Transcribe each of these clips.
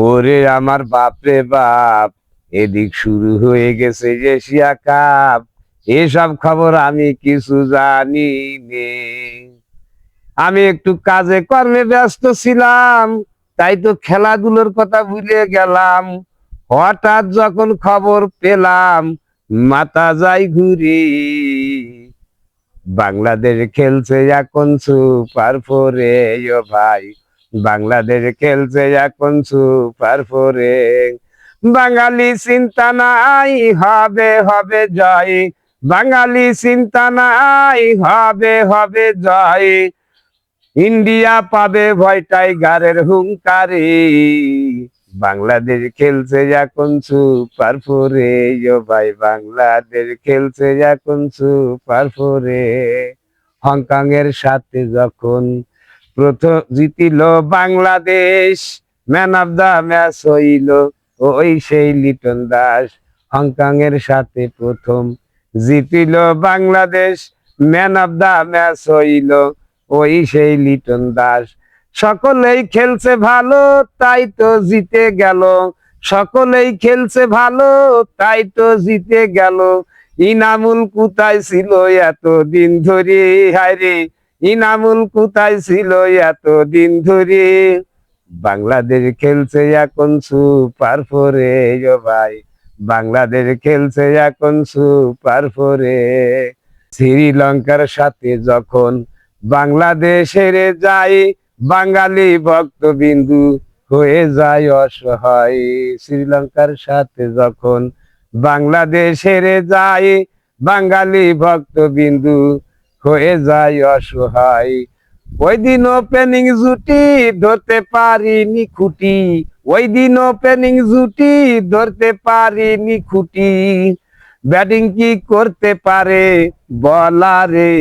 ওরে আমার বাপরে বাপ, এদিক শুরু হয়ে গেছে যে এশিয়া কাপ। এসব খবর আমি কিছু জানি নে। আমি একটু কাজে কর্মে ব্যস্ত ছিলাম, তাই তো খেলাধুলোর কথা ভুলে গেলাম। হঠাৎ যখন খবর পেলাম মাথা যাই ঘুরি। বাংলাদেশ খেলছে এখন সুপার ফোরে ভাই। বাংলাদেশ খেলছে এখন সুপার ফোরে। বাঙালি চিন্তা নাই, হবে হবে জয়। বাঙালি চিন্তা নাই, হবে হবে জয়। ইন্ডিয়া পাবে ভয় টাইগারের হুঙ্কারে। বাংলাদেশ খেলছে এখন সুপার ফোরে। ভাই, বাংলাদেশ খেলছে এখন সুপার ফোরে। হংকং এর সাথে যখন প্রথম জিতিল Bangladesh. Man of the match হইল ওই সেই লিটন দাস। হংকং এর সাথে প্রথম জিতিল Bangladesh. Man of the match হইল ওই সেই লিটন দাস। সকলেই খেলছে ভালো, তাই তো জিতে গেল। সকলেই খেলছে ভালো, তাই তো জিতে গেল। ইনামুল কোথায় ছিল এত দিন ধরে হায়রে ইনামুল কোথায় ছিল এত দিন ধরে? বাংলাদেশ খেলছে এখন সুপার ফোরে ভাই। বাংলাদেশ খেলছে এখন সুপার ফোরে। শ্রীলঙ্কার সাথে যখন বাংলাদেশের যাই বাঙালি ভক্তবিন্দু হয়ে যায় অসহায়। শ্রীলঙ্কার সাথে যখন বাংলাদেশের যাই বাঙালি ভক্তবিন্দু হয়ে যায় অসহায়। ওই দিন ওপেনিং জুটি ধরতে পারিনি খুঁটি। ওই দিন ওপেনিং জুটি ধরতে পারিনি খুঁটি। ব্যাটিং কি করতে পারে বলারে?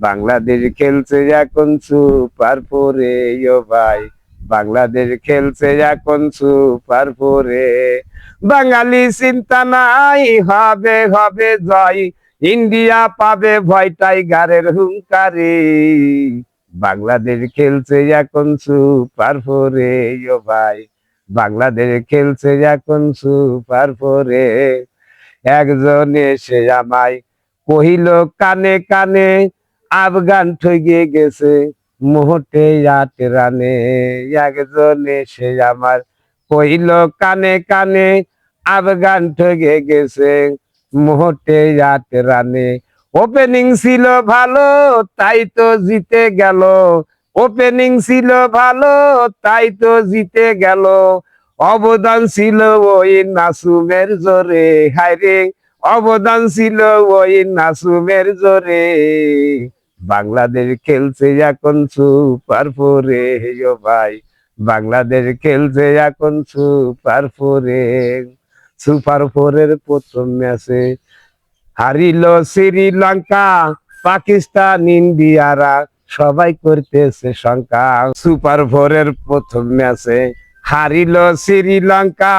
বাংলাদেশ খেলছে এখন সুপার ফোরে, ও ভাই। বাংলাদেশ খেলছে এখন সুপার ফোরে। বাঙালি চিন্তা নাই, হবে হবে জয়। ইন্ডিয়া পাবে ভয় টাইগারের হুঙ্কারে। বাংলাদেশ খেলছে এখন সুপার ফোরে ও ভাই। বাংলাদেশ খেলছে এখন সুপার ফোরে। একজন এসে আমায় কহিল, কানে কানে আফগান ঠগে গেছে মোহটে আট রানে। একজন এসে আমার কহিল, কানে কানে আফগান ঠগে গেছে মোহটে আট রানে। ওপেনিং ছিল ভালো, তাই তো জিতে গেল। ওপেনিং ছিল ভালো, তাই তো জিতে গেল। অবদান ছিল ওই নাসুমের জোরে। হায়রে, অবদান ছিল ওই নাসুমের জোরে। বাংলাদেশ খেলছে এখন সুপার ফোরে। ভাই, বাংলাদেশ খেলছে এখন সুপার ফোরে। সুপার ফোরের প্রথম ম্যাচে হারিল শ্রীলঙ্কা, পাকিস্তান, ইন্ডিয়ারা সবাই করতেছে শঙ্কা। সুপার ফোরের প্রথম ম্যাচে হারিল শ্রীলঙ্কা,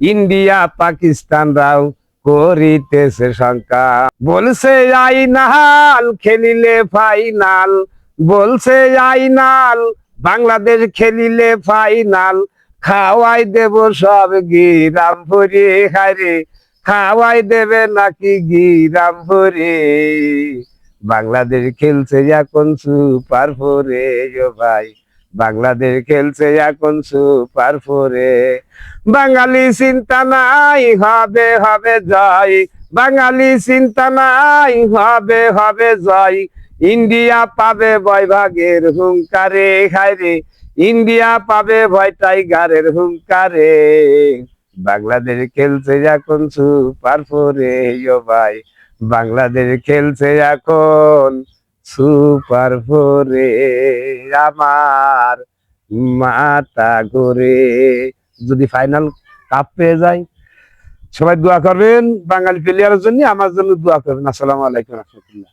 ইন্ডিয়া, পাকিস্তানরাও করিতেছে শঙ্কা। বলছে আইনাল খেলিলে ফাইনাল বলছে আইনাল, বাংলাদেশ খেলিলে ফাইনাল খাওয়াই দেব সব গিরাম ভরে হারে খাওয়াই দেবে নাকি গিরাম ভরে? বাংলাদেশ খেলছে এখন সুপার ফোরে ভাই। বাংলাদেশ খেলছে এখন সুপার ফোরে। বাঙালি চিন্তা নাই, হবে হবে জয়। বাঙালি চিন্তা নাই, হবে হবে জয়। ইন্ডিয়া পাবে বৈভাগের ভাগের হুঙ্কারে, হায়রে। ইন্ডিয়া পাবে ভয় টাইগারের হুঙ্কারে। বাংলাদেশ খেলছে এখন সুপার ফোরে ভাই। বাংলাদেশ খেলছে এখন সুপার ফোরে। আমার মাথা ঘুরে। যদি ফাইনাল কাপ পেয়ে যায়, সবাই দোয়া করবেন বাঙালি প্লেয়ারের জন্য, আমার জন্য দোয়া করবেন। আসসালামু আলাইকুম রহমতুল্লাহ।